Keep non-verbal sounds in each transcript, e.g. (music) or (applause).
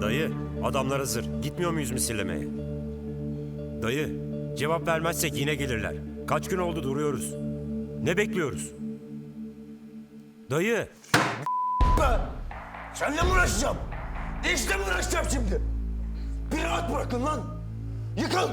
Dayı, adamlar hazır. Gitmiyor muyuz misillemeye? Dayı, cevap vermezsek yine gelirler. Kaç gün oldu duruyoruz. Ne bekliyoruz? Dayı, Ben seninle mi uğraşacağım? Ne işle mi uğraşacağım şimdi? Bir rahat bırakın lan. Yıkıl.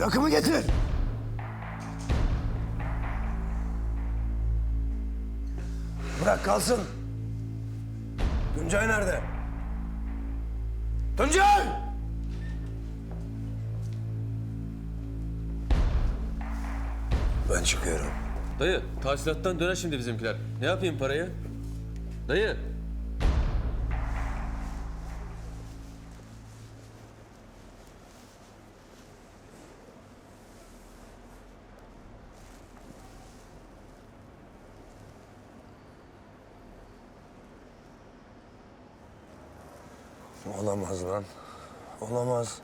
Lakımı getir. Bırak kalsın. Tuncay nerede? Tuncay! Ben çıkıyorum. Dayı, tahsilattan döner şimdi bizimkiler. Ne yapayım parayı? Dayı. Olamaz lan. Olamaz.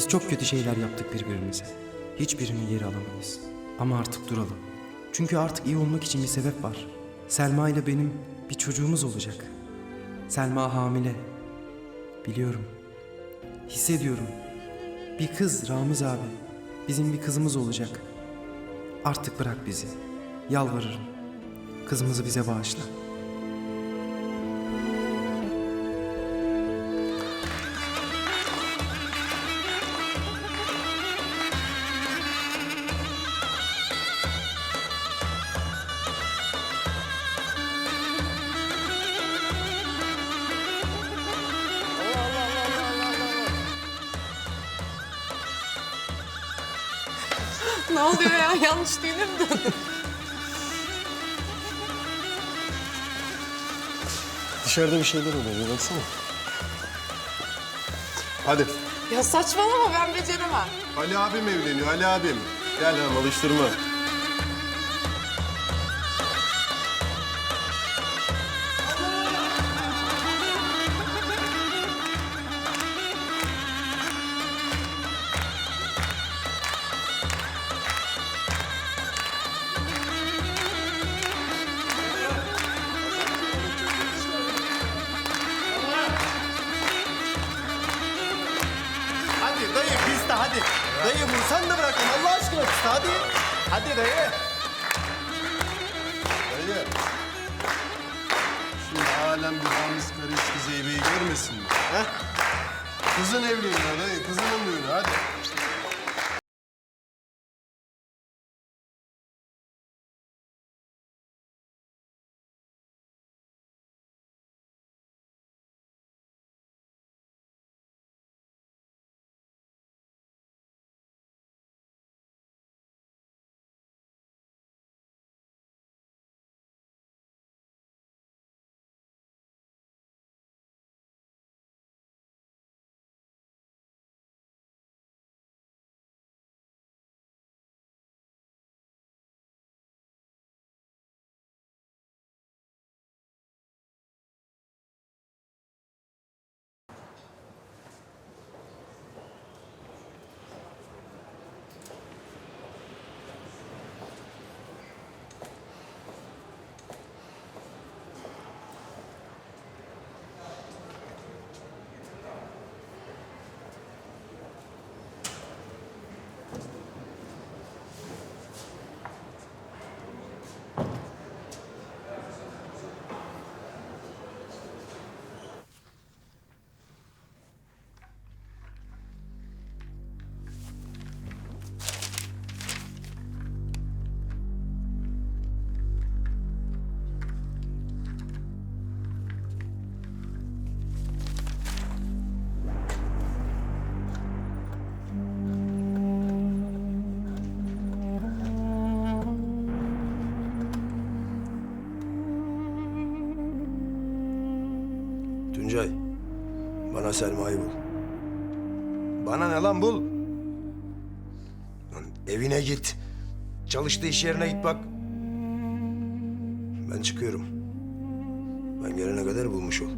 Biz çok kötü şeyler yaptık birbirimize. Hiçbirini geri alamayız. Ama artık duralım. Çünkü artık iyi olmak için bir sebep var. Selma ile benim bir çocuğumuz olacak. Selma hamile. Biliyorum. Hissediyorum. Bir kız Ramiz abi. Bizim bir kızımız olacak. Artık bırak bizi. Yalvarırım. Kızımızı bize bağışla. Yanlış mi döndün? (laughs) Dışarıda bir şeyler oluyor. Bir baksana. Hadi. Ya saçmalama ben beceremem. Ali abim evleniyor. Ali abim. Gel lan alıştırma. Tuncay, bana Selma'yı bul. Bana ne lan bul? Lan evine git. Çalıştığı iş yerine git bak. Ben çıkıyorum. Ben gelene kadar bulmuş ol.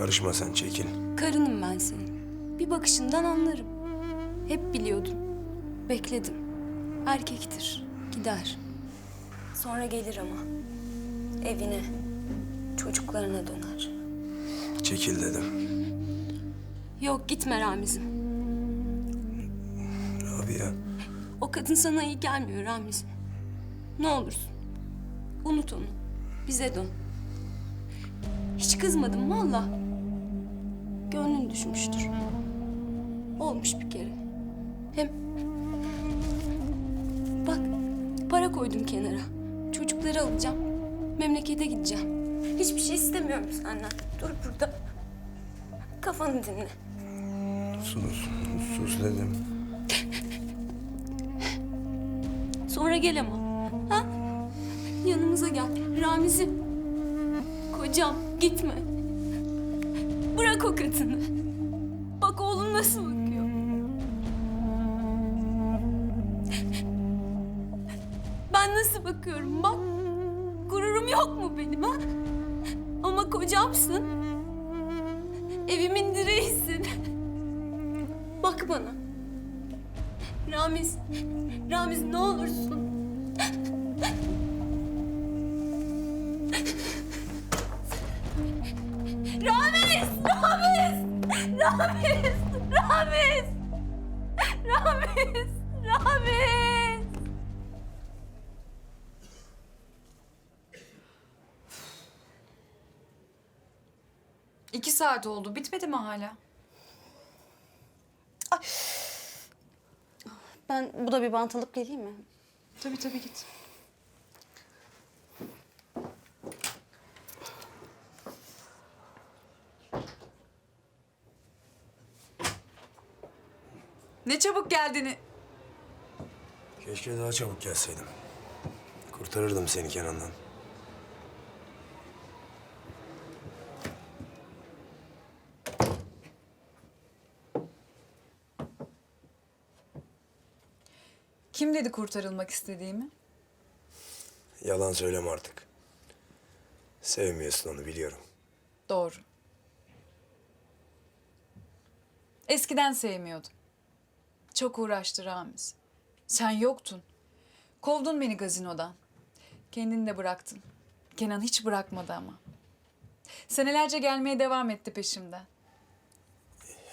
Karışma sen çekil. Karınım ben senin. Bir bakışından anlarım. Hep biliyordum. Bekledim. Erkektir. Gider. Sonra gelir ama. Evine. Çocuklarına döner. Çekil dedim. Yok gitme Ramiz'im. Abi ya. O kadın sana iyi gelmiyor Ramiz'im. Ne olursun. Unut onu. Bize dön. Hiç kızmadım valla. Düşmüştür. Olmuş bir kere. Hem... Bak para koydum kenara. Çocukları alacağım. Memlekete gideceğim. Hiçbir şey istemiyorum senden. Dur burada. Kafanı dinle. Sus. Sus dedim. (laughs) Sonra gel ama. Ha? Yanımıza gel. Ramiz'im. Kocam gitme. Bırak o kadını. Bak oğlum nasıl bakıyor. Ben nasıl bakıyorum bak. Gururum yok mu benim ha? Ama kocamsın. Evimin direğisin. Bak bana. Ramiz, Ramiz ne olursun. Ramiz, Ramiz, Ramiz, Ramiz. İki saat oldu. Bitmedi mi hala? Ben bu da bir bant alıp geleyim mi? Tabii tabii git. Ne çabuk geldiğini. Keşke daha çabuk gelseydim. Kurtarırdım seni Kenan'dan. Kim dedi kurtarılmak istediğimi? Yalan söyleme artık. Sevmiyorsun onu biliyorum. Doğru. Eskiden sevmiyordum. Çok uğraştı Ramiz. Sen yoktun. Kovdun beni gazinodan. Kendini de bıraktın. Kenan hiç bırakmadı ama. Senelerce gelmeye devam etti peşimden.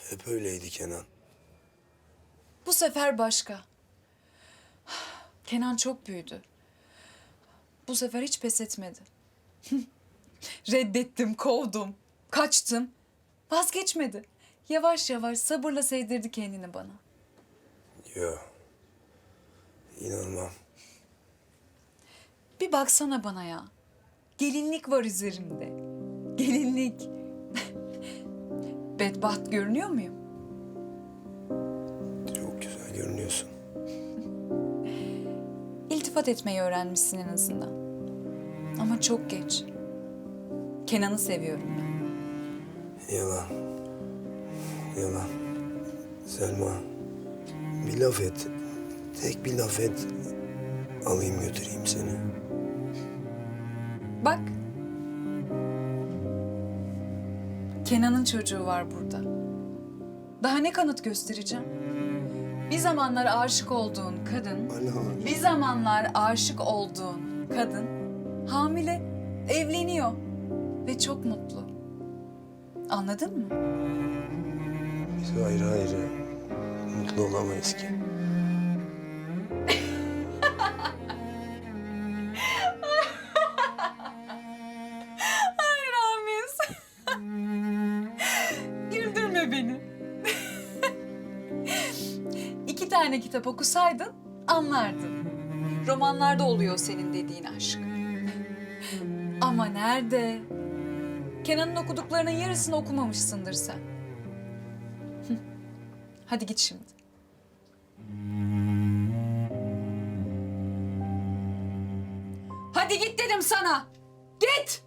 Hep öyleydi Kenan. Bu sefer başka. Kenan çok büyüdü. Bu sefer hiç pes etmedi. (laughs) Reddettim, kovdum, kaçtım. Vazgeçmedi. Yavaş yavaş sabırla sevdirdi kendini bana. Yo. İnanmam. Bir baksana bana ya. Gelinlik var üzerimde. Gelinlik. Bedbaht görünüyor muyum? Çok güzel görünüyorsun. İltifat etmeyi öğrenmişsin en azından. Ama çok geç. Kenan'ı seviyorum ben. Yalan. Yalan. Selma. Bir laf et. Tek bir laf et. Alayım götüreyim seni. Bak. Kenan'ın çocuğu var burada. Daha ne kanıt göstereceğim? Bir zamanlar aşık olduğun kadın, Ana. bir zamanlar aşık olduğun kadın hamile, evleniyor ve çok mutlu. Anladın mı? Biz ayrı ayrı mutlu olamayız ki. Güldürme beni. İki tane kitap okusaydın anlardın. Romanlarda oluyor senin dediğin aşk. Ama nerede? Kenan'ın okuduklarının yarısını okumamışsındır sen. Hadi git şimdi. Hadi git dedim sana. Git.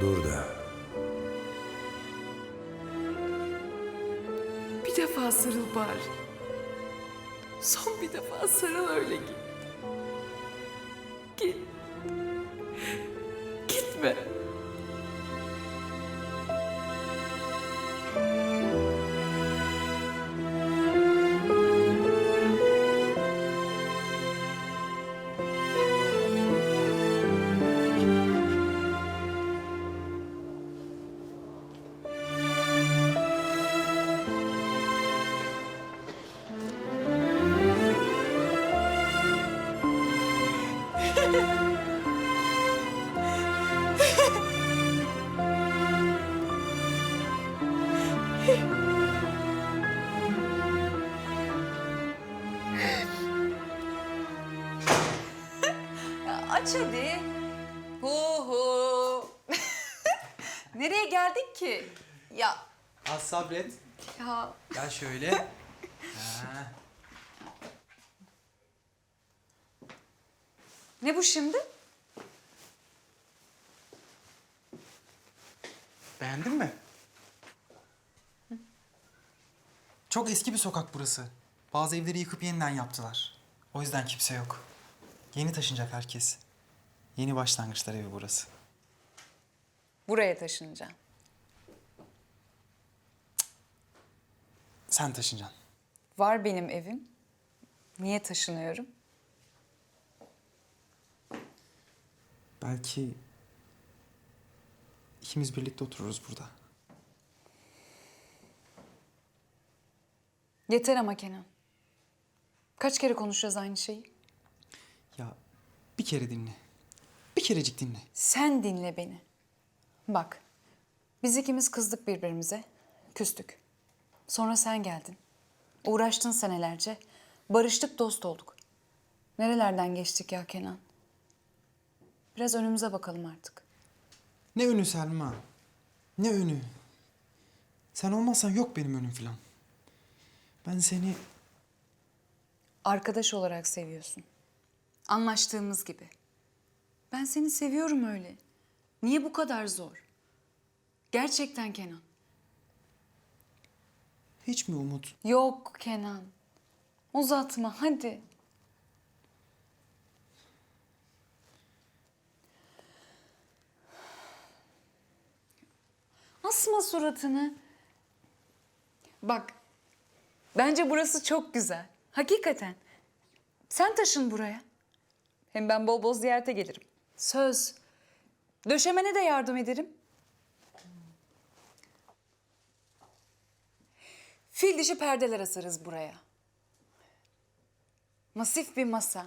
Dur da. Bir defa sarıl bari. Son bir defa sarıl öyle git. Ki? Ya Az sabret. ya Gel şöyle. (laughs) ne bu şimdi? Beğendin mi? Çok eski bir sokak burası. Bazı evleri yıkıp yeniden yaptılar. O yüzden kimse yok. Yeni taşınacak herkes. Yeni başlangıçlar evi burası. Buraya taşınacağım. Sen taşınacaksın. Var benim evim. Niye taşınıyorum? Belki ikimiz birlikte otururuz burada. Yeter ama Kenan. Kaç kere konuşacağız aynı şeyi? Ya bir kere dinle. Bir kerecik dinle. Sen dinle beni. Bak, biz ikimiz kızdık birbirimize, küstük. Sonra sen geldin. Uğraştın senelerce. Barıştık, dost olduk. Nerelerden geçtik ya Kenan? Biraz önümüze bakalım artık. Ne önü Selma? Ne önü? Sen olmazsan yok benim önüm filan. Ben seni Arkadaş olarak seviyorsun. Anlaştığımız gibi. Ben seni seviyorum öyle. Niye bu kadar zor? Gerçekten Kenan. Hiç mi umut? Yok Kenan. Uzatma hadi. Asma suratını. Bak. Bence burası çok güzel. Hakikaten. Sen taşın buraya. Hem ben bol bol ziyarete gelirim. Söz. Döşemene de yardım ederim. Fil dişi perdeler asarız buraya. Masif bir masa.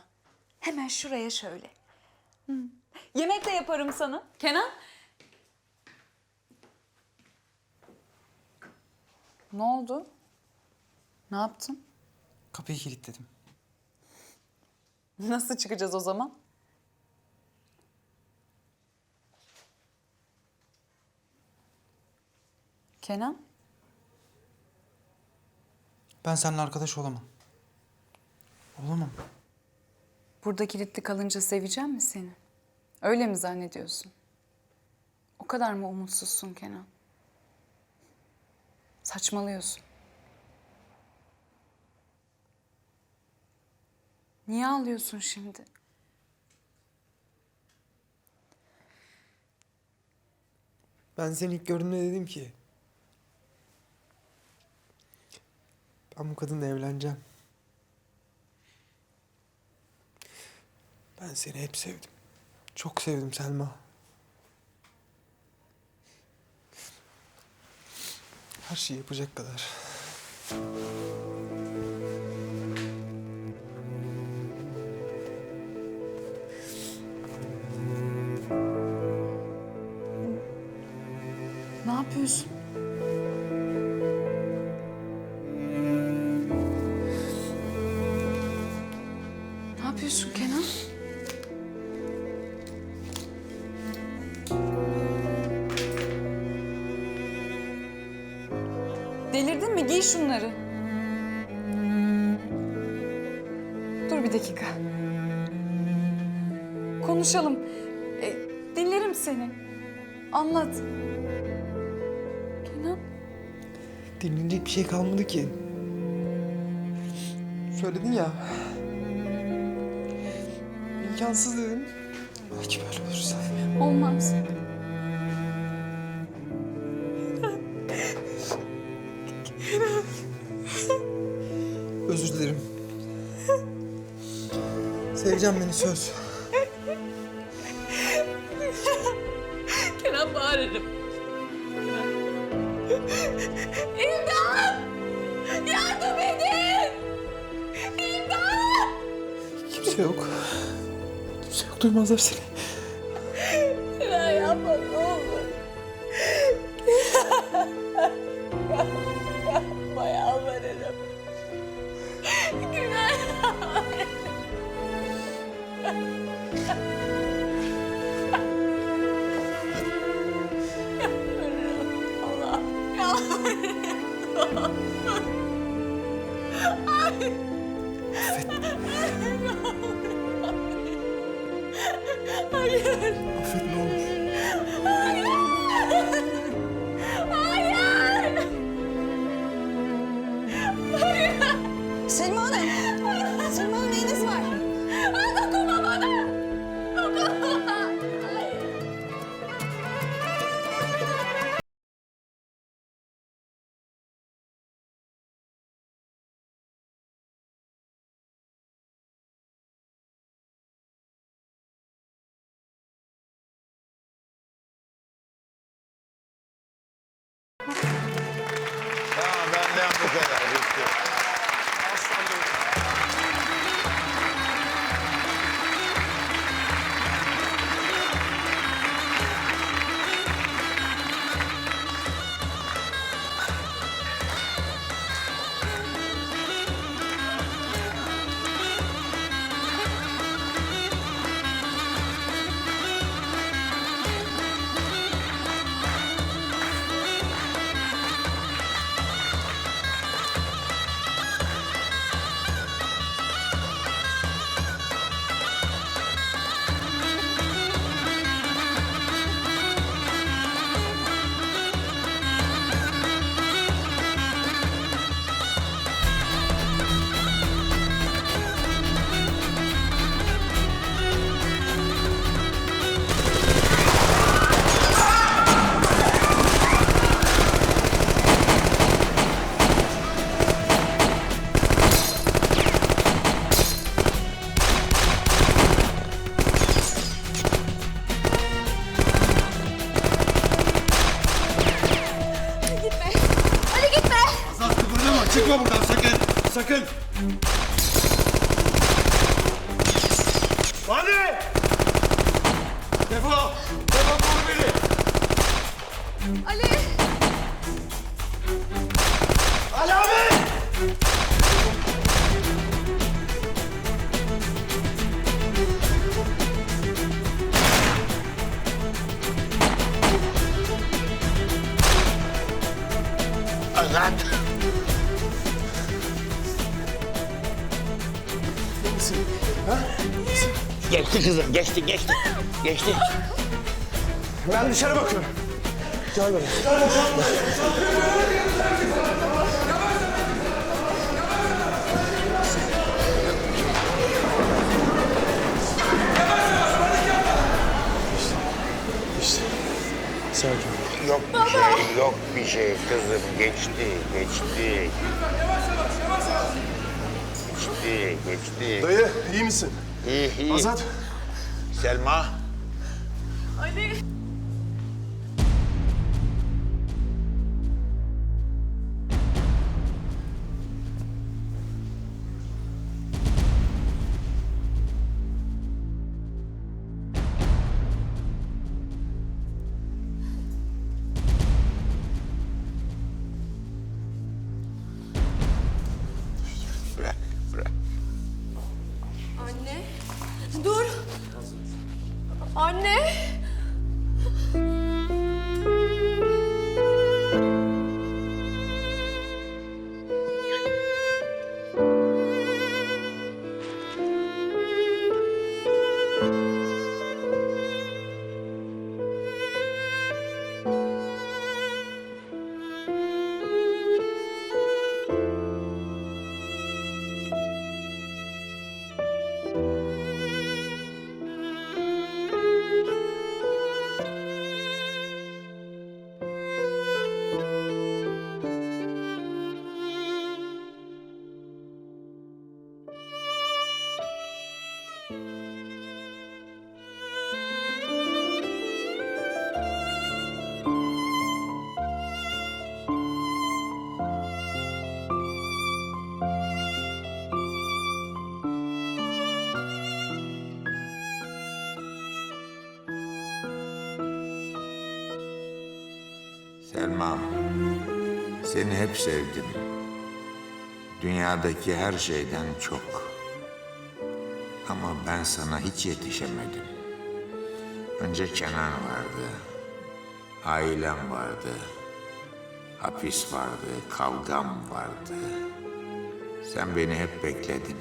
Hemen şuraya şöyle. Hı. Yemek de yaparım sana. Kenan. Ne oldu? Ne yaptın? Kapıyı kilitledim. Nasıl çıkacağız o zaman? Kenan, Ben seninle arkadaş olamam. Olamam. burada kilitli kalınca seveceğim mi seni? Öyle mi zannediyorsun? O kadar mı umutsuzsun Kenan? Saçmalıyorsun. Niye ağlıyorsun şimdi? Ben seni ilk gördüğümde dedim ki... Ben bu kadınla evleneceğim. Ben seni hep sevdim. Çok sevdim Selma. Her şeyi yapacak kadar. Ne yapıyorsun? Delirdin mi? Giy şunları. Dur bir dakika. Konuşalım. E, dinlerim seni. Anlat. Kenan. Dinlenecek bir şey kalmadı ki. Söyledin ya. İmkansız dedim. Belki böyle olursa. Olmaz. Seveceğim beni söz. Kenan bağırırım. İmdat! Yardım edin! İmdat! Kimse yok. Kimse yok duymazlar seni. Affet Okay, that is good. Sakın. Sakın. Hadi. Defol. Defol vur beni. Ali! Ali abi. Geçti kızım, geçti, geçti. Geçti. Ben dışarı bakıyorum. Gel buraya. Sakin. Yok bir şey, yok bir şey kızım. Geçti, geçti. Geçti, geçti. Dayı iyi misin? İyi, iyi. Azat. Selma. Bırak, bırak. Anne. Selma, seni hep sevdim. Dünyadaki her şeyden çok. Ama ben sana hiç yetişemedim. Önce Kenan vardı. Ailem vardı. Hapis vardı, kavgam vardı. Sen beni hep bekledin.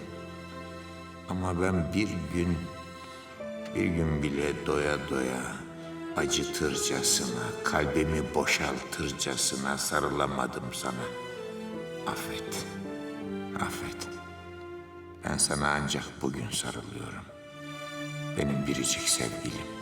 Ama ben bir gün, bir gün bile doya doya acıtırcasına, kalbimi boşaltırcasına sarılamadım sana. Affet, affet. Ben sana ancak bugün sarılıyorum. Benim biricik sevgilim.